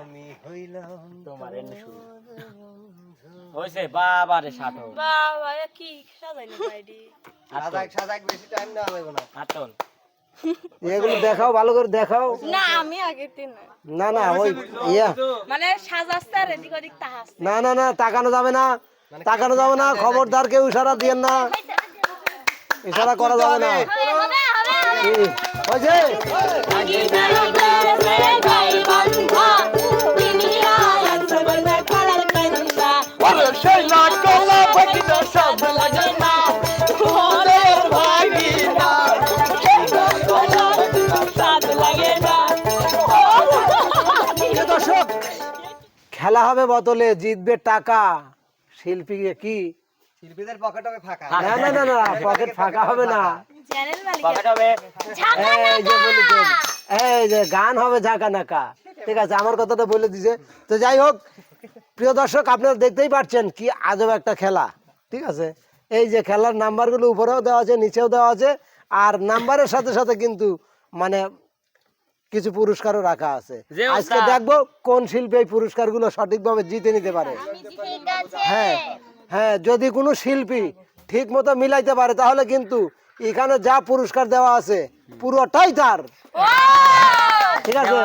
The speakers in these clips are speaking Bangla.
আমি হইলাম তোমার এনে শুরু। হয়েছে বাবা রে ষাটো বাবা কি সাজাইনি বাইডি সাজাক সাজাক বেশি টাইম লাগবে না। এগুলো দেখাও ভালো করে দেখাও। না আমি আগে দিন না না ওই ইয়া। মানে সাজাচ্ছে আর এদিক ওদিক তাহাস না না না তাকানো যাবে না। তাকানো যাবে না খবরদার কেউ ইশারা দিয়েন না। ইশারা করা যাবে না। খেলা হবে বদলে জিতবে টাকা। শিল্পী কি? শিল্পীদের পকেট হবে ফাঁকা। না না না না পকেট ফাঁকা হবে না। এই যে গান হবে ঝাঁকা নাকা ঠিক আছে আমার কথাটা বলে দিছে। তো যাই হোক প্রিয় দর্শক আপনারা দেখতেই পাচ্ছেন কি আজব একটা খেলা। ঠিক আছে? এই যে খেলার নাম্বারগুলো উপরেও দেওয়া আছে নিচেও দেওয়া আছে আর নাম্বারের সাথে সাথে কিন্তু মানে কিছু পুরস্কারও রাখা আছে। আজকে দেখব কোন শিল্পী এই পুরস্কারগুলো সঠিকভাবে জিতে নিতে পারে। হ্যাঁ হ্যাঁ যদি কোনো শিল্পী ঠিক মতো মিলাইতে পারে তাহলে কিন্তু এখানে যা পুরস্কার দেওয়া আছে পুরোটাই তার। ঠিক আছে?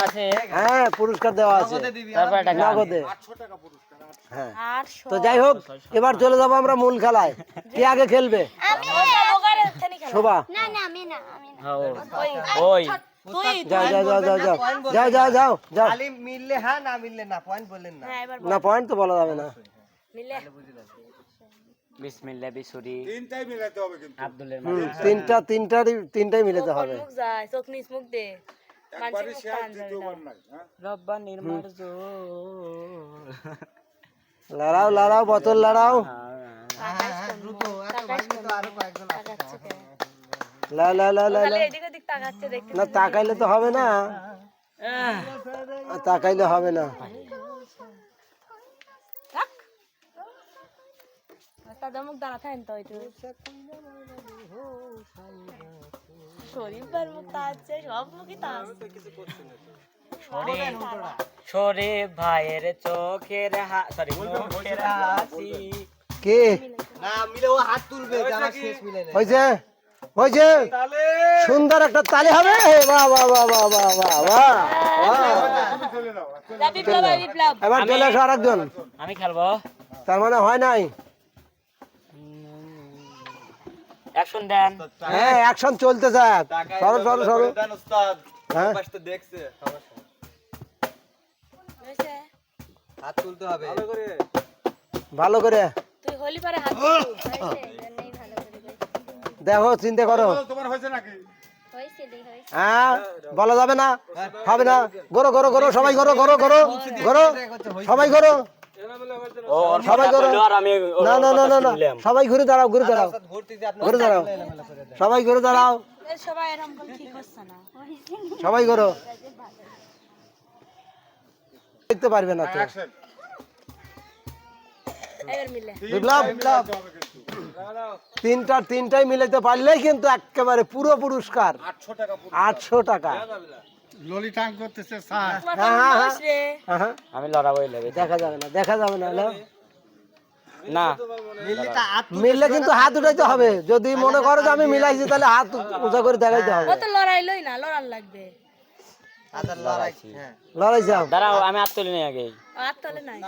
হ্যাঁ পুরস্কার দেওয়া আছে। নগদে হ্যাঁ। তো যাই হোক এবার চলে যাব আমরা মূল খেলায়। কে আগে খেলবে? শোভা। ওই যাও যাও যাও যাও যাও যাও যাও যাও। যাও মিললে হ্যাঁ না মিললে না পয়েন্ট বললেন না। হ্যাঁ না পয়েন্ট তো বলা যাবে না। মিলে লড়াও লড়াও লড়াও। লা লা লা লা না তাকাইলে তো হবে না। তাকাইলে হবে না। তাদের মুখ দাঁড়া থাকেন তো একটু। শরীফের মুখ তাচ্ছে সব মুখই তাচ্ছে শরীফ ভাইয়ের চোখের সরি মুখের হাসি। কে? না মিলে ও হাত তুলবে যে শেষ মিলে নেই। হয়েছে? হয়েছে? সুন্দর একটা তালি হবে? বাহ বাহ বাহ বাহ বাহ বাহ বাহ যা বিপ্লব আয় বিপ্লব এবার চলে আসো আরেকজন। আমি খেলব। তার মানে হয় নাই? অ্যাকশন দেন। হ্যাঁ অ্যাকশন চলতে সরো সরো সরো। হ্যাঁ। হয়েছে? হাত তুলতে হবে। ভালো করে। তুই হলি পারে হাত। দেখো চিন্তা করো। হ্যাঁ বলা যাবে না। হবে না। গরো গরো গরো সবাই গরো গরো গরো। গরো। সবাই গরো। সবাই করো। না না না না না। সবাই ঘুরে দাঁড়াও ঘুরে দাঁড়াও। ভর্তি যে আপনার ঘুরে দাঁড়াও। সবাই ঘুরে দাঁড়াও। সবাই করে করো দেখতে পারবে না তো। বিপ্লব তিনটা তিনটাই মিলাইতে পারলেই কিন্তু একেবারে পুরো পুরস্কার। আটশো টাকা তোমার হ্যাঁ, হ্যাঁ, বয়স রে হ্যাঁ, হ্যাঁ। আমি লড়াবই লেগে দেখা যাবে না দেখা যাবে না হ্যালো? না মিললে কিন্তু হাত উঠাইতে হবে যদি মনে করো যে আমি মিলাইছি তাহলে হাত উঁচা করে দেখাইতে হবে ও তো লড়াই লই না লড়ার লাগবে হ্যাঁ দাঁড়াও আমি হাত তুলি আগে নাই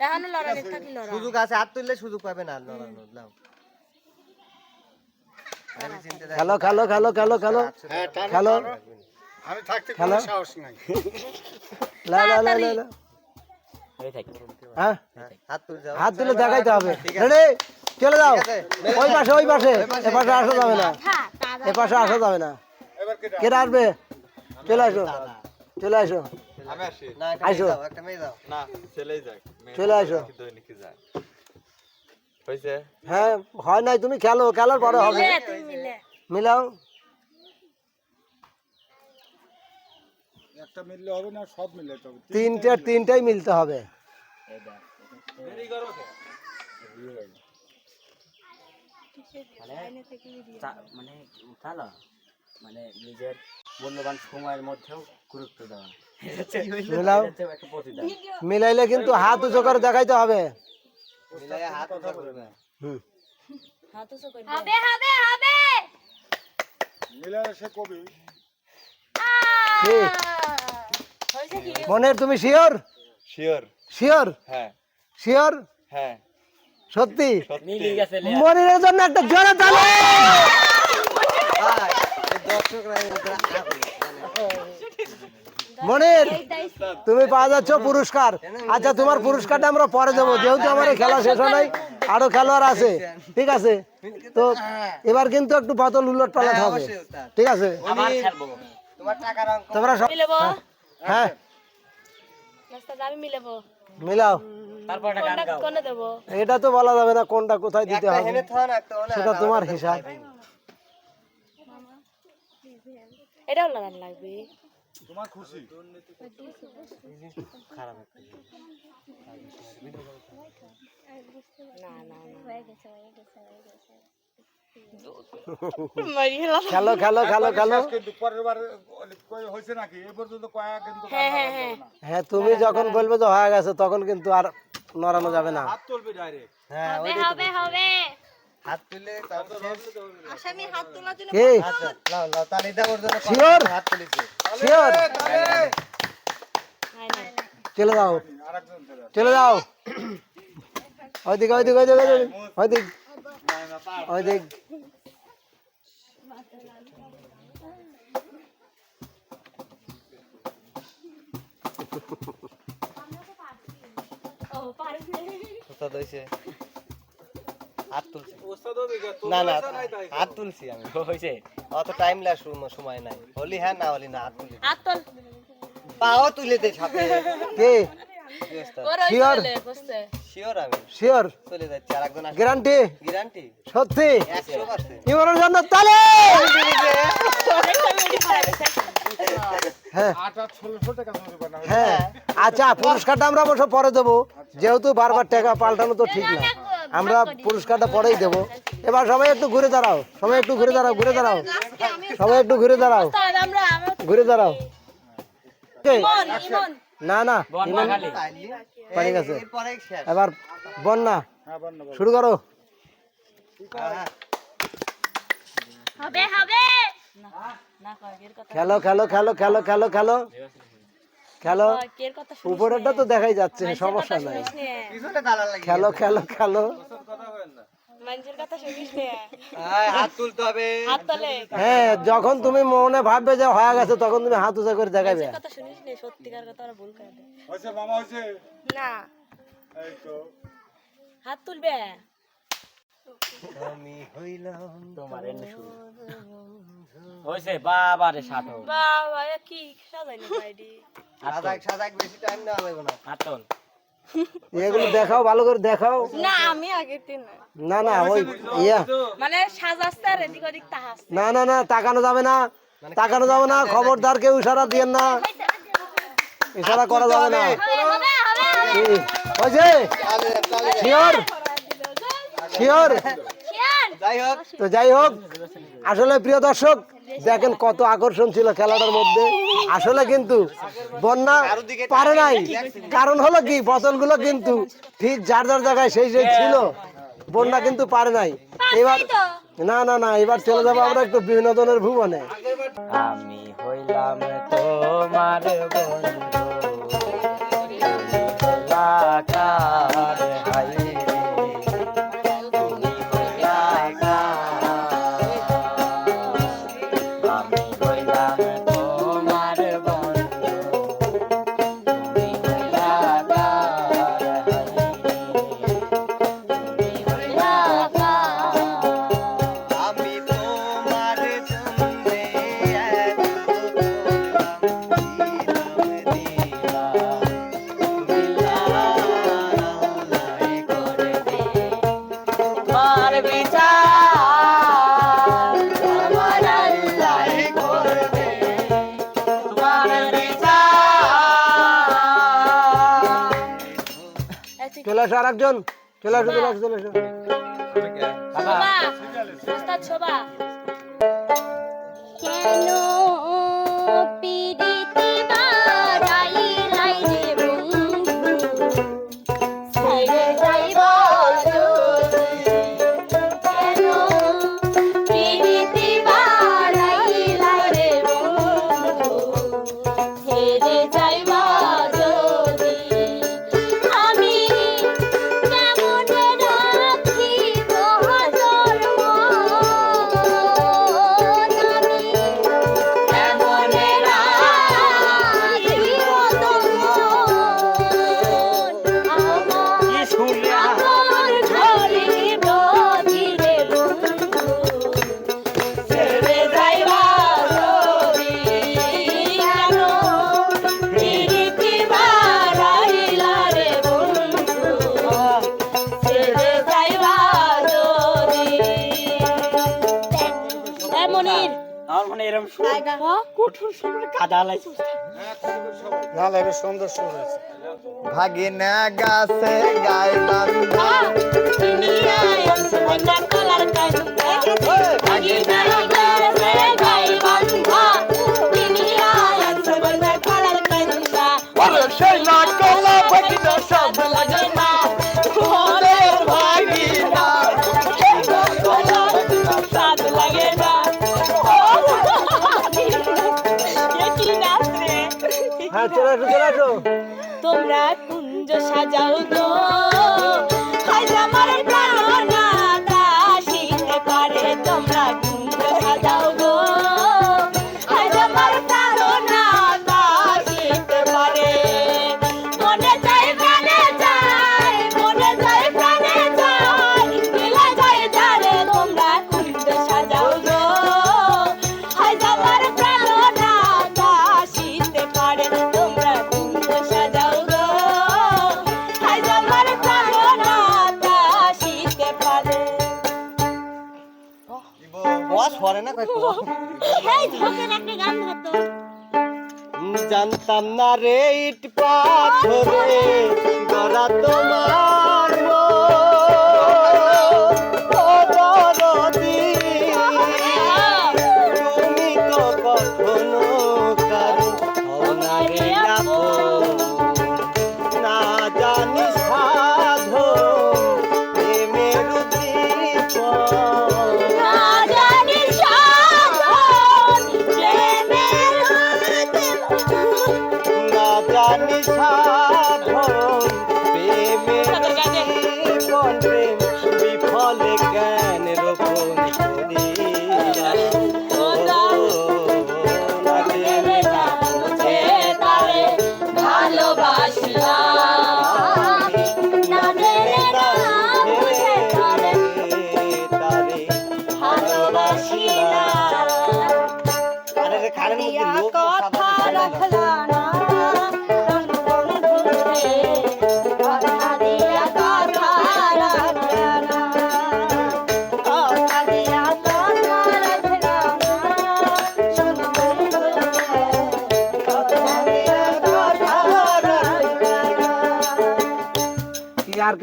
এখনও লড়াই থাকি লড়া সুযোগ আছে হাত তুললে সুযোগ পাবে না খেলো খেলো খেলো খেলো খেলো খেলো হ্যাঁ, আমি থাকতে কোনো সাহস নাই। লা লা লা লা হ্যাঁ? হাত তুলে দেখাইতে হবে। রেডি চলে যাও। ওই পাশে ওই পাশে। এ পাশে আসা যাবে না। এ পাশে আসা যাবে না। কেটে আসবে? চলে আসো। চলে আসো। আসো। চলে আসো। হ্যাঁ হয় নাই তুমি খেলো খেলার পরে হবে। মিলাও। একটা মিললে হবে না সব মিলে তিনটা তিনটাই মিলতে হবে। মানে উঠালো। মানে নিজের মূল্যবান সময়ের মধ্যেও গুরুত্ব দেওয়া। মিলাইলে কিন্তু হাত উঁচু করে দেখাইতে হবে। মিলাইয়া হাত উঁচা করবে। হুম। হাত উঁচু করে হবে হবে হবে। কি? হয়েছে কি? মনের তুমি শিওর? শিওর। শিওর? হ্যাঁ। শিওর? হ্যাঁ। সত্যি? মিলি গেছে লে। মনিরের জন্য একটা জোরে তালি। দর্শকরা। মনির তুমি পাওয়া যাচ্ছ পুরস্কার। আচ্ছা তোমার পুরস্কারটা আমরা পরে দেবো। যেহেতু আমার খেলা শেষ হয় নাই আরও খেলোয়াড় আছে। ঠিক আছে? তো এবার কিন্তু একটু বোতল উলট পালট হ্যাঁ, হবে। ঠিক আছে? তোমার তোমরা সব হ্যাঁ। মিলেবো। মিলাও। এটা তো বলা যাবে না কোনটা কোথায় দিতে হবে। সেটা তোমার হিসাব। এটাও লাগান লাগবে। না না না। মারি গেলাম। খেলো খেলো খেলো খেলো। কিন্তু পরের বার কই- হয়েছে নাকি? এই পর্যন্ত কয়েক কিন্তু হ্যাঁ হ্যাঁ হ্যাঁ। হ্যাঁ তুমি যখন বলবে যে হয়ে গেছে তখন কিন্তু আর নড়ানো যাবে না। হ্যাঁ হবে হবে। হাত তুলে। আসামি হাত তোলার জন্য আচ্ছা লাও লাও তালি দাও ওর জন্য Sure? হাত তুলেছে। শিওর? চলে যাও চলে যাও ওইদিকে ওইদিকে ওইদিকে ওইদিকে ওইদিক ওইদিক। উস্তাদ হইছে হাত তুলছে। না না হাত তুলছি আমি। হয়েছে। অত টাইম লাগে সময় নাই। হলি হ্যাঁ না হলি না হাত তুলি। হাত তোল। পাও তুলে দে সাথে কে? ওর ওই Sure? চলে বসছে। শিওর আমি। শিওর চলে যাচ্ছি আর একজন গ্যারান্টি গ্যারান্টি সত্যি? ইমরান জন্য তালে হ্যাঁ। হ্যাঁ। আচ্ছা পুরস্কারটা আমরা অবশ্য পরে দেবো। যেহেতু বারবার টাকা পাল্টানো তো ঠিক না আমরা পুরস্কারটা পরেই দেবো। এবার সবাই একটু ঘুরে দাঁড়াও সবাই একটু ঘুরে দাঁড়াও ঘুরে দাঁড়াও। সবাই একটু ঘুরে দাঁড়াও। ঘুরে দাঁড়াও। না না পানি গেছে এবার বন্যা শুরু করো। খেলো খেলো খেলো খেলো খেলো খেলো। খেলো। উপরেরটা তো দেখাই যাচ্ছে সমস্যা নাই। খেলো খেলো খেলো। মানুষের কথা শুনিস নে? হ্যাঁ, হাত তুলতে হবে। হাত তোলে। হ্যাঁ যখন তুমি মনে ভাববে যে হয়ে গেছে তখন তুমি হাত উঁচা করে দেখাবে। মানুষের কথা শুনিস নে? সত্যিকার কথা ওরা ভুল করে দেয়। হয়েছে মামা হয়েছে? না। হাত তুলবে? আমি হইলাম তোমার শুরু। হয়েছে বাবা রে বাবা এ কি সাজাই না বাইডি সাজাক সাজাক বেশি টাইম নেওয়া লাগবে না। এগুলো দেখাও ভালো করে দেখাও। না আমি দিন না না ওই ইয়া। মানে সাজাচ্ছে আর এদিক ওদিক তাহাস না না না তাকানো যাবে না। তাকানো যাবে না খবরদার কেউ ইশারা দিয়েন না। ইশারা করা যাবে না? ওই যে শিওর। শিওর? যাই হোক। তো যাই হোক। আসলে প্রিয় দর্শক, দেখেন কত আকর্ষণ ছিল খেলাটার মধ্যে। আসলে কিন্তু বন্যা পারে নাই। কারণ হলো কি, বোতলগুলো কিন্তু ঠিক যার যার জায়গায় সেই সেই ছিল। বন্যা কিন্তু পারে নাই। এবার না না না, এবার চলে যাব আমরা একটু বিনোদনের ভুবনে। আমি হইলাম তোমার বন্ধু। আসো আর একজন চলে আসো চলে আসো চলে আসো কেন এরকম কঠোর সময় কাদা লাইছে সুন্দর সুর আছে। ভাগিনা গাছে গাই বান্ধা দুনিয়া আছে না কলার কান্দা। ভাগিনা গেছে গাই বান্ধা দুনিয়া আছে না কলার কান্দা। ওরে সেই না কলা ভাগিনা সাজাও তো। আমার জানতাম না রে ইট পাথরে গড়া তোমার না জানি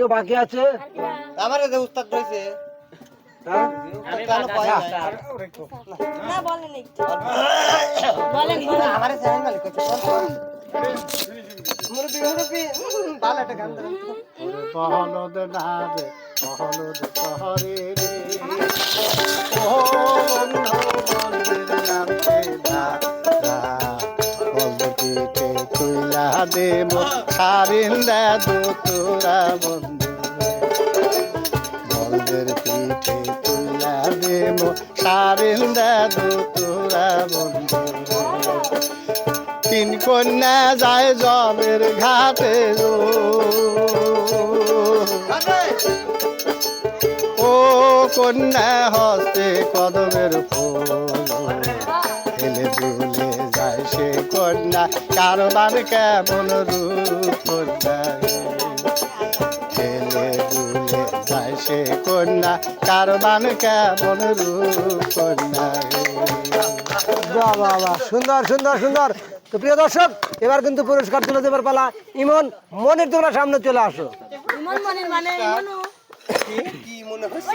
কেউ বাকি আছে? আমার যে উস্তাদ না? চ্যানেল মালিক তুইলা দেব সারিন দু তোরা বন্ধু। বলদের পিঠে তুইলা দেব সারিন দু তোরা বন্ধু। তিন কন্যা যায় জবের ঘাটে রো ও কন্যা হস্তে কদমের ফুল। হেলে দুলে সে কন্যা কারবার কেমন রূপ হেলে দুলে যায় সে কন্যা কারবার কেমন রূপ কন্যা বাহ বাহ বাহ সুন্দর সুন্দর সুন্দর। তো প্রিয় দর্শক এবার কিন্তু পুরস্কার তুলে দেবার পালা। ইমন মনের তোমরা সামনে চলে আসো। ইমন মনে মানে মনে হচ্ছে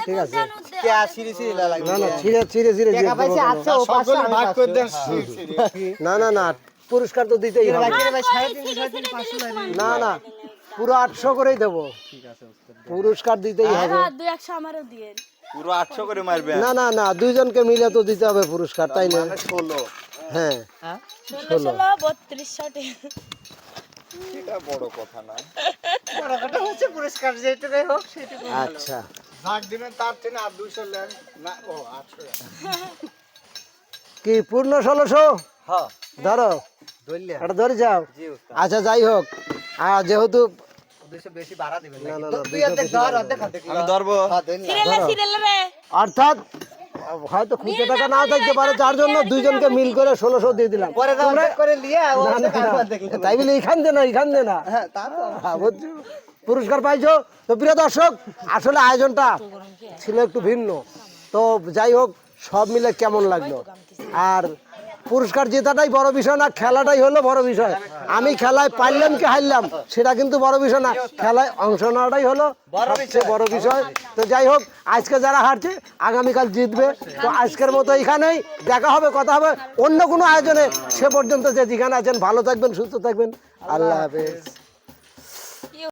ঠিক আছে। লাগবে না না ছিঁড়ে ছিঁড়ে ছিঁড়ে। আচ্ছা। না না না পুরস্কার তো দিতেই হবে। না না পুরো আটশো করেই দেবো। পুরস্কার দিতেই হবে। আমারও দিয়ে পুরো করে মারবে না না না দুইজনকে মিলে তো দিতে হবে পুরস্কার তাই না? ষোলো। হ্যাঁ। ষোলো। ষোলো বত্রিশশো এটা বড় কথা না। বড় কথা হচ্ছে পুরস্কার যেটুকুই হোক সেটুকু আচ্ছা। ভাগ দিবেন তার থেকে আর দুশো লেন না ও আটশো কি পূর্ণ ষোলোশো? হ্যাঁ। ধরো। এটা ধরে যাও। আচ্ছা যাই হোক। আর যেহেতু হ্যাঁ, অর্থাৎ হয়তো খুঁজে টাকা নাও থাকতে পারে যার জন্য দুইজনকে মিল করে ষোলোশো দিয়ে দিলাম। না, না, না, তাই বলে এখান দে না এখান দে না। হ্যাঁ হ্যাঁ? পুরস্কার পাইছো। তো প্রিয় দর্শক আসলে আয়োজনটা ছিল একটু ভিন্ন। তো যাই হোক সব মিলে কেমন লাগল? আর পুরস্কার জেতাটাই বড় বিষয় না খেলাটাই হলো বড় বিষয়। আমি খেলায় পারলাম কি হারলাম সেটা কিন্তু বড় বিষয় না। খেলায় অংশ নেওয়াটাই হলো সবচেয়ে বড় বিষয়। তো যাই হোক আজকে যারা হারছে আগামীকাল জিতবে। তো আজকের মতো এখানেই দেখা হবে কথা হবে অন্য কোনো আয়োজনে। সে পর্যন্ত যে যেখানে আছেন ভালো থাকবেন সুস্থ থাকবেন। আল্লাহ হাফেজ।